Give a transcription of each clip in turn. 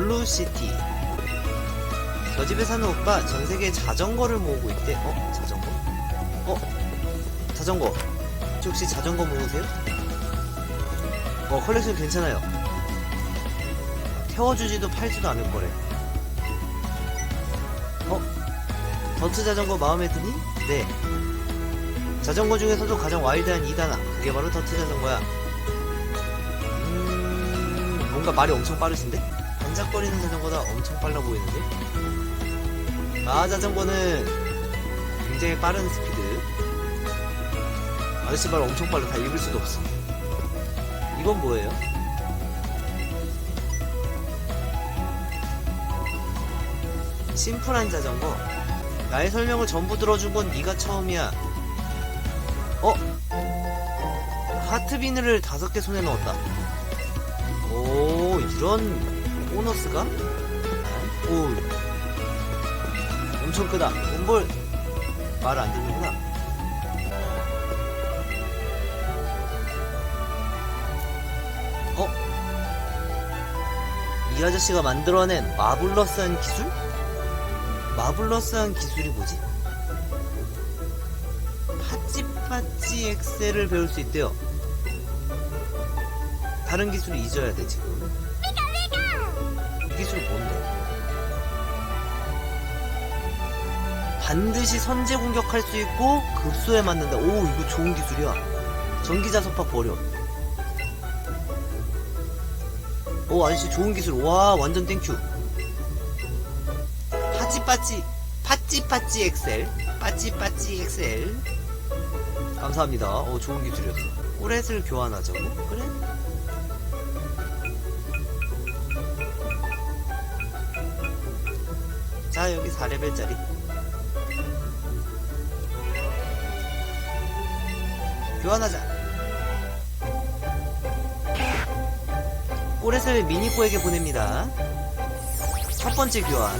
블루시티 저 집에 사는 오빠 전 세계에 자전거를 모으고 있대 어? 자전거? 어? 자전거 저 혹시 자전거 모으세요? 어 컬렉션 괜찮아요 태워주지도 팔지도 않을 거래 어? 더트 자전거 마음에 드니? 네 자전거 중에서도 가장 와일드한 2단아 그게 바로 더트 자전거야 음... 뭔가 말이 엄청 빠르신데? 반짝거리는 자전거다 엄청 빨라 보이는데? 아 자전거는 굉장히 빠른 스피드 아저씨 말 엄청 빨라 다 읽을 수도 없어 이건 뭐예요? 심플한 자전거 나의 설명을 전부 들어준 건 네가 처음이야 어? 하트 비늘을 다섯 개 손에 넣었다 오 이런 보너스가? 오 엄청 크다 뭘 말을 안 듣는구나 어? 이 아저씨가 만들어낸 마블러스한 기술? 마블러스한 기술이 뭐지? 파찌파찌 엑셀을 배울 수 있대요. 다른 기술을 잊어야 돼 지금. 이 기술이 뭔데? 반드시 선제 공격할 수 있고 급소에 맞는다. 오 이거 좋은 기술이야. 전기자석파 버려. 오 아저씨 좋은 기술. 와 완전 땡큐. 빠찌빠찌 빠찌빠찌 엑셀 빠찌빠찌 엑셀 감사합니다 어 좋은 기술이었어 꼬렛을 교환하자고? 그래? 자 여기 4레벨짜리. 교환하자. 꼬렛을 미니꼬에게 보냅니다. 첫 번째 교환.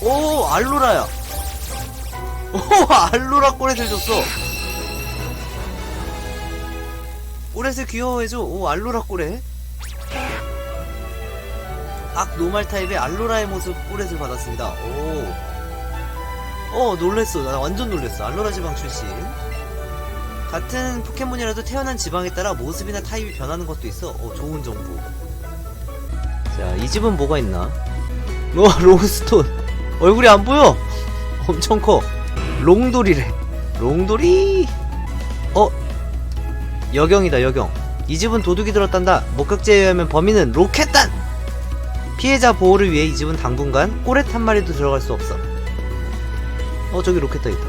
오 알로라야. 오 알로라 꼬렛을 줬어. 꼬렛을 귀여워해줘. 오 알로라 꼬렛 악 노말 타입의 알로라의 모습 꼬렛을 받았습니다. 오 어 놀랬어. 나 완전 놀랬어. 알로라 지방 출신. 같은 포켓몬이라도 태어난 지방에 따라 모습이나 타입이 변하는 것도 있어. 어 좋은 정보. 자 이 집은 뭐가 있나? 와 로스톤. 얼굴이 안 보여. 엄청 커. 롱돌이래. 롱돌이? 어? 여경이다 여경. 이 집은 도둑이 들었단다. 목격자에 의하면 범인은 로켓단 피해자 보호를 위해 이 집은 당분간 꼬렛 한 마리도 들어갈 수 없어. 어 저기 로켓단 있다.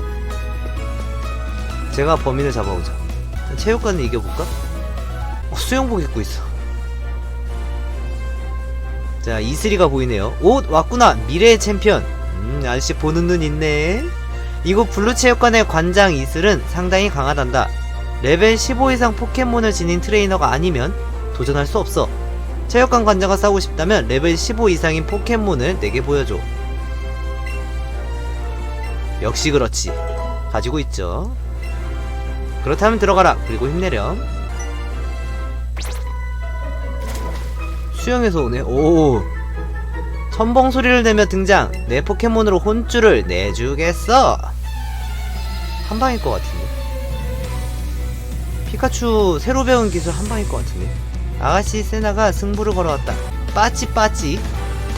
제가 범인을 잡아오자. 체육관을 이겨볼까? 어, 수영복 입고 있어. 자 이슬이가 보이네요. 오 왔구나. 미래의 챔피언. 음 아저씨 보는 눈 있네. 이곳 블루체육관의 관장 이슬은 상당히 강하단다. 레벨 15 이상 포켓몬을 지닌 트레이너가 아니면 도전할 수 없어 체육관 관장과 싸우고 싶다면 레벨 15 이상인 포켓몬을 내게 보여줘. 역시 그렇지. 가지고 있죠. 그렇다면 들어가라. 그리고 힘내렴. 수영에서 오네. 오. 첨벙 소리를 내며 등장. 내 포켓몬으로 혼쭐을 내주겠어. 한 방일 것 같은데. 피카츄 새로 배운 기술 한 방일 것 같은데 아가씨 세나가 승부를 걸어왔다. 빠찌빠찌.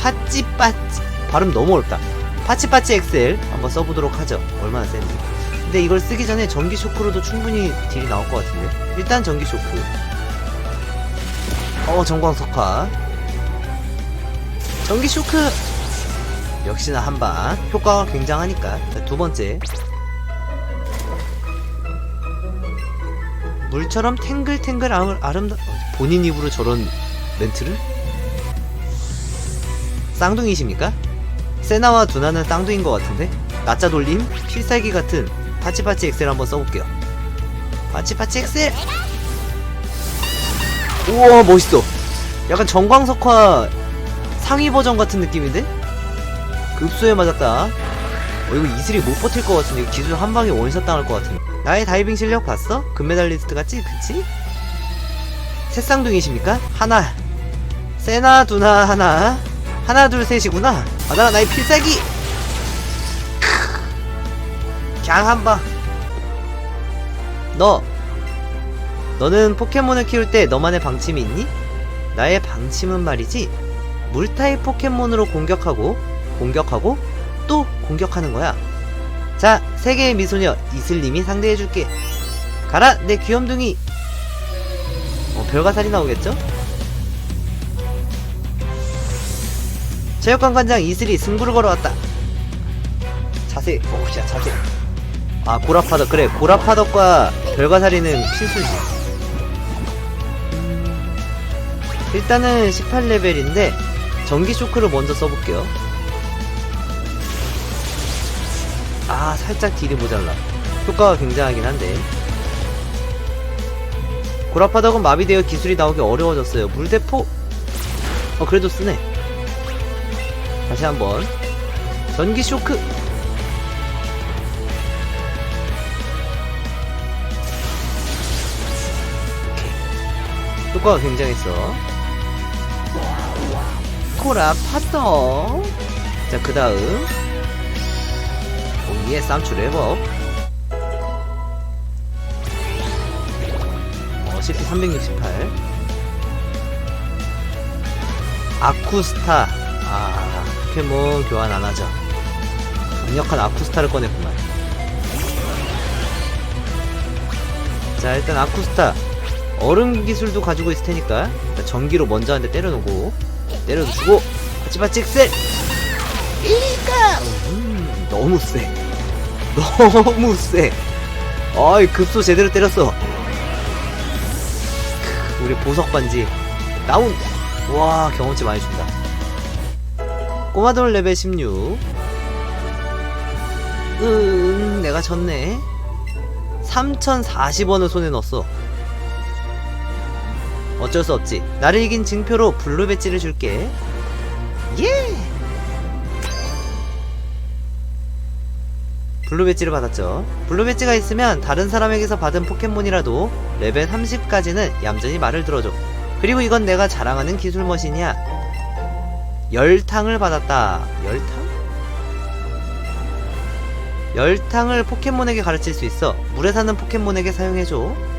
파찌빠찌. 발음 너무 어렵다. 파찌빠찌 엑셀 한번 써보도록 하죠. 얼마나 센지. 근데 이걸 쓰기 전에 전기 쇼크로도 충분히 딜이 나올 것 같은데? 일단 전기 쇼크. 어 전광 석화. 전기 쇼크. 역시나 한 방. 효과가 굉장하니까. 자, 두 번째 물처럼 탱글탱글 아름, 아름다 본인 입으로 저런 멘트를? 쌍둥이십니까? 세나와 두나는 쌍둥이인 것 같은데? 낮자 돌림 필살기 같은 파치파치 엑셀 한번 써볼게요. 파치파치 엑셀! 우와 멋있어. 약간 정광석화 상위 버전 같은 느낌인데? 급소에 맞았다. 어 이거 이슬이 못 버틸 것 같은데. 기술 한 방에 원샷 당할 것 같은데 나의 다이빙 실력 봤어? 금메달리스트 같지? 그치? 새쌍둥이십니까? 하나 세나 두나 하나 하나 둘 셋이구나 받아라 나의 필살기 강 한방 너 너는 포켓몬을 키울 때 너만의 방침이 있니? 나의 방침은 말이지 물타입 포켓몬으로 공격하고 공격하고 또 공격하는 거야 자 세계의 미소녀 이슬님이 상대해줄게. 가라 내 귀염둥이. 어, 별가살이 나오겠죠? 체육관 관장 이슬이 승부를 걸어왔다. 자세 오우야 자세. 아 고라파덕 그래 고라파덕과 별가살이는 필수지. 음, 일단은 18레벨인데 전기 쇼크를 먼저 써볼게요 아 살짝 딜이 모자라. 효과가 굉장하긴 한데. 고라파덕은 마비되어 기술이 나오기 어려워졌어요. 물대포? 어 그래도 쓰네. 다시 한번. 전기 쇼크! 오케이. 효과가 굉장했어. 고라파덕! 자그 다음 오예 쌈추 랩업 어, CP 368 아쿠스타. 아 포켓몬 교환 안하죠. 강력한 아쿠스타를 꺼냈구만. 자 일단 아쿠스타. 얼음 기술도 가지고 있을 테니까 일단 전기로 먼저 한 대 때려놓고 때려도 주고 하지마 찍셀 일가 음, 너무 세 너무 세 아이 급소 제대로 때렸어 크, 우리 보석 반지 다운 와 경험치 많이 준다 꼬마돌 레벨 16 응, 내가 졌네. 3040원을 손에 넣었어. 어쩔 수 없지. 나를 이긴 증표로 블루 배지를 줄게. 예! 블루 배지를 받았죠. 블루 배지가 있으면 다른 사람에게서 받은 포켓몬이라도 레벨 30까지는 얌전히 말을 들어줘. 그리고 이건 내가 자랑하는 기술 머신이야. 열탕을 받았다. 열탕? 열탕을 포켓몬에게 가르칠 수 있어. 물에 사는 포켓몬에게 사용해줘.